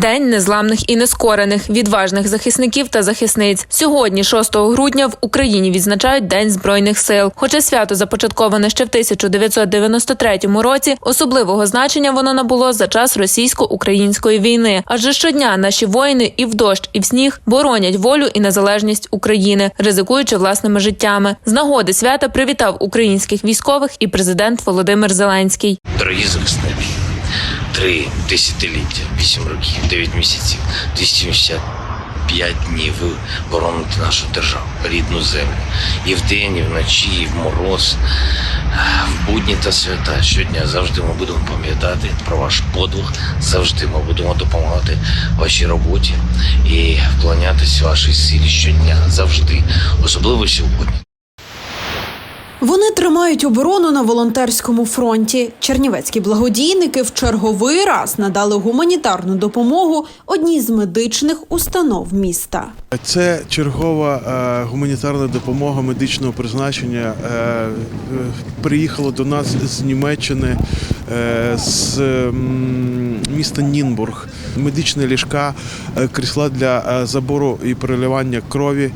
День незламних і нескорених, відважних захисників та захисниць. Сьогодні, 6 грудня, в Україні відзначають День збройних сил. Хоча свято започатковане ще в 1993 році, особливого значення воно набуло за час російсько-української війни. Адже щодня наші воїни і в дощ, і в сніг боронять волю і незалежність України, ризикуючи власними життями. З нагоди свята привітав українських військових і президент Володимир Зеленський. Дорогі захисники, три десятиліття, вісім років, дев'ять місяців, 275 днів ви бороните нашу державу, рідну землю. І вдень, і вночі, і в мороз, в будні та свята. Щодня завжди ми будемо пам'ятати про ваш подвиг, завжди ми будемо допомагати вашій роботі і вклонятися вашій силі щодня, завжди, особливо сьогодні. Вони тримають оборону на волонтерському фронті. Чернівецькі благодійники в черговий раз надали гуманітарну допомогу одній з медичних установ міста. Це чергова е, гуманітарна допомога медичного призначення. Е, е, приїхала до нас з Німеччини, з міста Нінбург. Медичні ліжка, е, крісла для забору і переливання крові.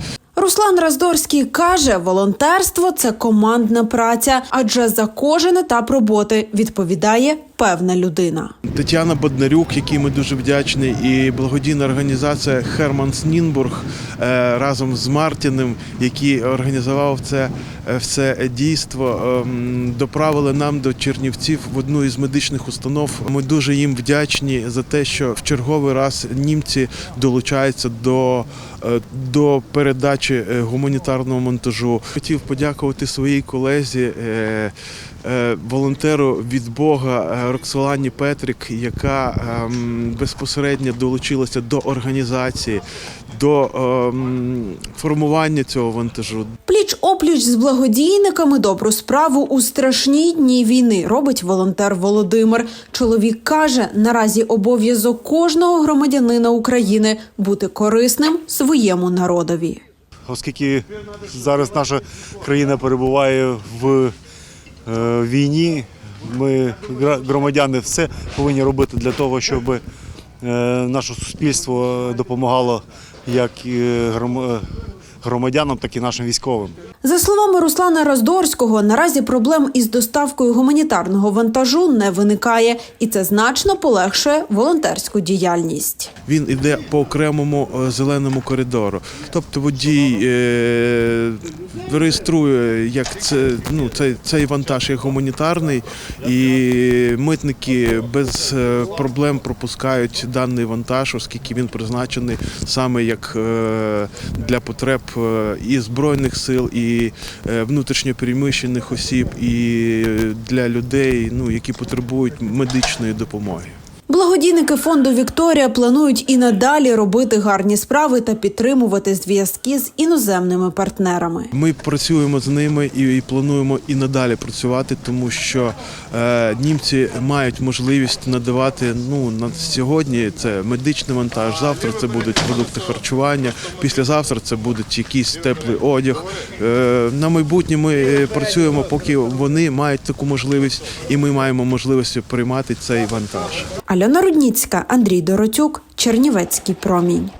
Руслан Раздорський каже, волонтерство це командна праця, адже за кожен етап роботи відповідає певна людина. Тетяна Боднарюк, якій ми дуже вдячні, і благодійна організація Херманс Нінбург е, разом з Мартіним, який організував це все дійство, ем, доправили нам до Чернівців в одну із медичних установ. Ми дуже їм вдячні за те, що в черговий раз німці долучаються до, е, до передачі е, гуманітарного монтажу. Хотів подякувати своїй колезі. е, е, волонтеру від Бога е, Роксолані Петрик, яка ем, безпосередньо долучилася до організації, до ем, формування цього вантажу. Пліч опліч з благодійниками добру справу у страшні дні війни робить волонтер Володимир. Чоловік каже, наразі обов'язок кожного громадянина України бути корисним своєму народові. оскільки зараз наша країна перебуває в е, війні, ми, громадяни, все повинні робити для того, щоб е, наше суспільство допомагало як і громадянам, так і нашим військовим. За словами Руслана Роздорського, наразі проблем із доставкою гуманітарного вантажу не виникає, і це значно полегшує волонтерську діяльність. Він іде по окремому е, зеленому коридору. Тобто водій е, реєструє, як це ну цей, цей вантаж як гуманітарний, і митники без е, проблем пропускають даний вантаж, оскільки він призначений саме як е, для потреб і збройних сил, і е, внутрішньопереміщених осіб, і для людей, ну які потребують медичної допомоги. Благодійники фонду Вікторія планують і надалі робити гарні справи та підтримувати зв'язки з іноземними партнерами. Ми працюємо з ними і, плануємо і надалі працювати, тому що е, німці мають можливість надавати ну на сьогодні це медичний вантаж. Завтра це будуть продукти харчування. Післязавтра це будуть якийсь теплий одяг. Е, на майбутнє ми е, працюємо, поки вони мають таку можливість, і ми маємо можливість приймати цей вантаж. Альона Рудніцька, Андрій Доротюк, Чернівецький промінь.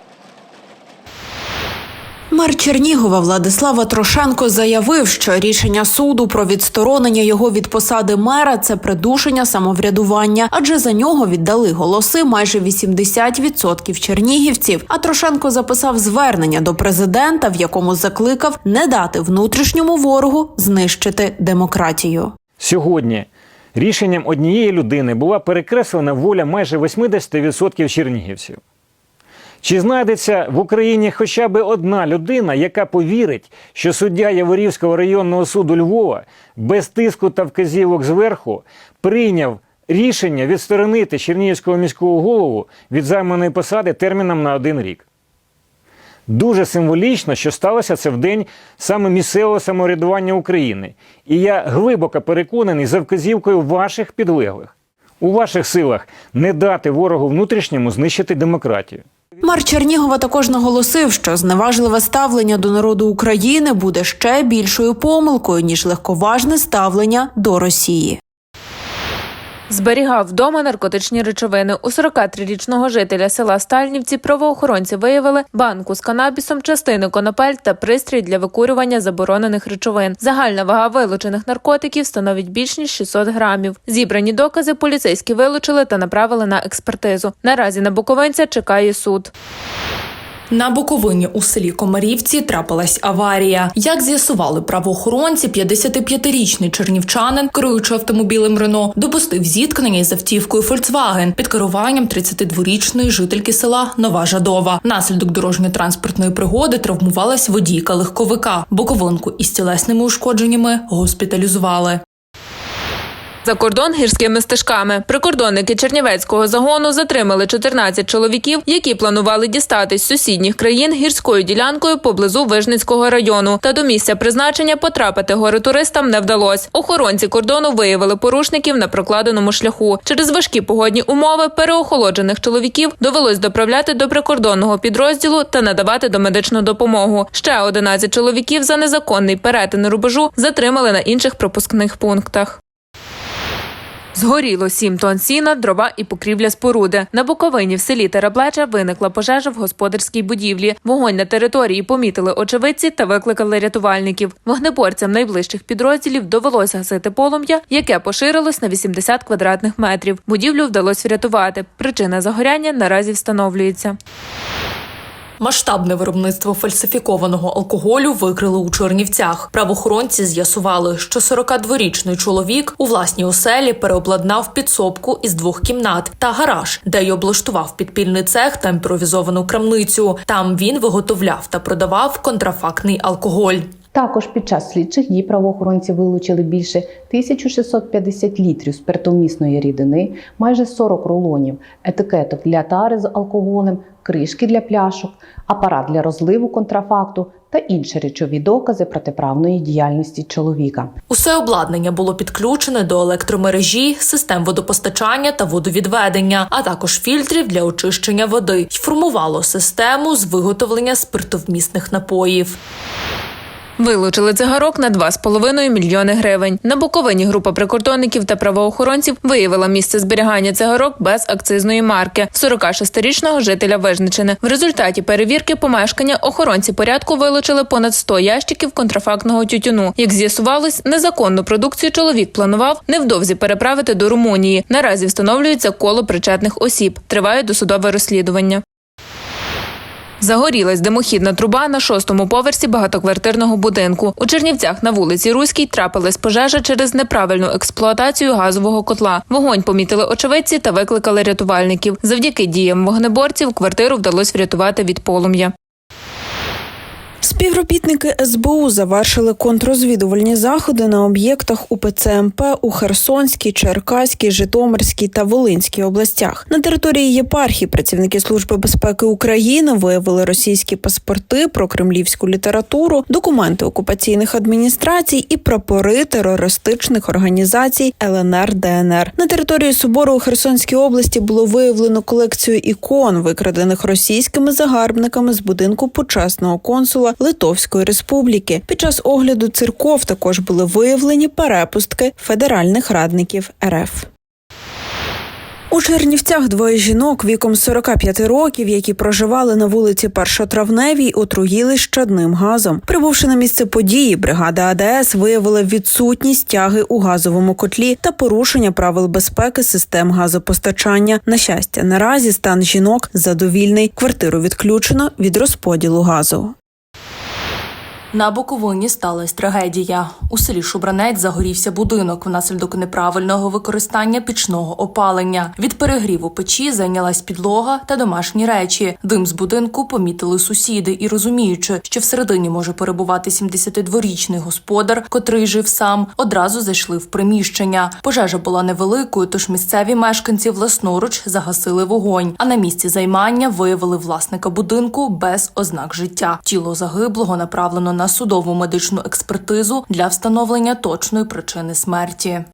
Мер Чернігова Владислава Трошенко заявив, що рішення суду про відсторонення його від посади мера це придушення самоврядування, адже за нього віддали голоси майже 80% чернігівців. А Трошенко записав звернення до президента, в якому закликав не дати внутрішньому ворогу знищити демократію. Сьогодні рішенням однієї людини була перекреслена воля майже 80% чернігівців. Чи знайдеться в Україні хоча б одна людина, яка повірить, що суддя Яворівського районного суду Львова без тиску та вказівок зверху прийняв рішення відсторонити Чернігівського міського голову від займаної посади терміном на один рік? Дуже символічно, що сталося це в день саме місцевого самоврядування України. І я глибоко переконаний за вказівкою ваших підлеглих. У ваших силах не дати ворогу внутрішньому знищити демократію. Мер Чернігова також наголосив, що зневажливе ставлення до народу України буде ще більшою помилкою ніж легковажне ставлення до Росії. Зберігав вдома наркотичні речовини. У 43-річного жителя села Стальнівці правоохоронці виявили банку з канабісом, частини конопель та пристрій для викурювання заборонених речовин. Загальна вага вилучених наркотиків становить більш ніж 600 грамів. Зібрані докази поліцейські вилучили та направили на експертизу. Наразі на буковинця чекає суд. На Буковині у селі Комарівці трапилась аварія. Як з'ясували правоохоронці, 55-річний чернівчанин, керуючи автомобілем Рено, допустив зіткнення із автівкою Фольксваген під керуванням 32-річної жительки села Нова Жадова. Наслідок дорожньо-транспортної пригоди травмувалась водійка легковика. Буковинку із тілесними ушкодженнями госпіталізували. За кордон гірськими стежками прикордонники Чернівецького загону затримали 14 чоловіків, які планували дістатись з сусідніх країн гірською ділянкою поблизу Вижницького району. Та до місця призначення потрапити горе-туристам не вдалось. Охоронці кордону виявили порушників на прокладеному шляху. Через важкі погодні умови переохолоджених чоловіків довелось доправляти до прикордонного підрозділу та надавати домедичну допомогу. Ще 11 чоловіків за незаконний перетин рубежу затримали на інших пропускних пунктах. Згоріло 7 тонн сіна, дрова і покрівля споруди. На Буковині в селі Тераблеча виникла пожежа в господарській будівлі. Вогонь на території помітили очевидці та викликали рятувальників. Вогнеборцям найближчих підрозділів довелося гасити полум'я, яке поширилось на 80 квадратних метрів. Будівлю вдалося врятувати. Причина загоряння наразі встановлюється. Масштабне виробництво фальсифікованого алкоголю викрили у Чернівцях. Правоохоронці з'ясували, що 42-річний чоловік у власній оселі переобладнав підсобку із двох кімнат та гараж, де й облаштував підпільний цех та імпровізовану крамницю. Там він виготовляв та продавав контрафактний алкоголь. Також під час слідчих дій правоохоронці вилучили більше 1650 літрів спиртомісної рідини, майже 40 рулонів, етикеток для тари з алкоголем, кришки для пляшок, апарат для розливу контрафакту та інші речові докази протиправної діяльності чоловіка. Усе обладнання було підключене до електромережі, систем водопостачання та водовідведення, а також фільтрів для очищення води й формувало систему з виготовлення спиртовмісних напоїв. Вилучили цигарок на 2,5 мільйони гривень. На Буковині група прикордонників та правоохоронців виявила місце зберігання цигарок без акцизної марки 46-річного жителя Вижничини. В результаті перевірки помешкання охоронці порядку вилучили понад 100 ящиків контрафактного тютюну. Як з'ясувалось, незаконну продукцію чоловік планував невдовзі переправити до Румунії. Наразі встановлюється коло причетних осіб. Триває досудове розслідування. Загорілась димохідна труба на шостому поверсі багатоквартирного будинку. У Чернівцях на вулиці Руській трапилась пожежа через неправильну експлуатацію газового котла. Вогонь помітили очевидці та викликали рятувальників. Завдяки діям вогнеборців квартиру вдалося врятувати від полум'я. Співробітники СБУ завершили контррозвідувальні заходи на об'єктах УПЦ МП у Херсонській, Черкаській, Житомирській та Волинській областях. На території єпархії працівники Служби безпеки України виявили російські паспорти, прокремлівську літературу, документи окупаційних адміністрацій і прапори терористичних організацій ЛНР ДНР. На території собору у Херсонській області було виявлено колекцію ікон, викрадених російськими загарбниками з будинку почесного консула Литовської Республіки. Під час огляду церков також були виявлені перепустки федеральних радників РФ. У Чернівцях двоє жінок віком 45 років, які проживали на вулиці Першотравневій, отруїли щадним газом. Прибувши на місце події, бригада АДС виявила відсутність тяги у газовому котлі та порушення правил безпеки систем газопостачання. На щастя, наразі стан жінок задовільний. Квартиру відключено від розподілу газу. На Буковині сталася трагедія. У селі Шубранець загорівся будинок внаслідок неправильного використання пічного опалення. Від перегріву печі зайнялась підлога та домашні речі. Дим з будинку помітили сусіди і розуміючи, що всередині може перебувати 72-річний господар, котрий жив сам, одразу зайшли в приміщення. Пожежа була невеликою, тож місцеві мешканці власноруч загасили вогонь. А на місці займання виявили власника будинку без ознак життя. Тіло загиблого направлено на судову медичну експертизу для встановлення точної причини смерті.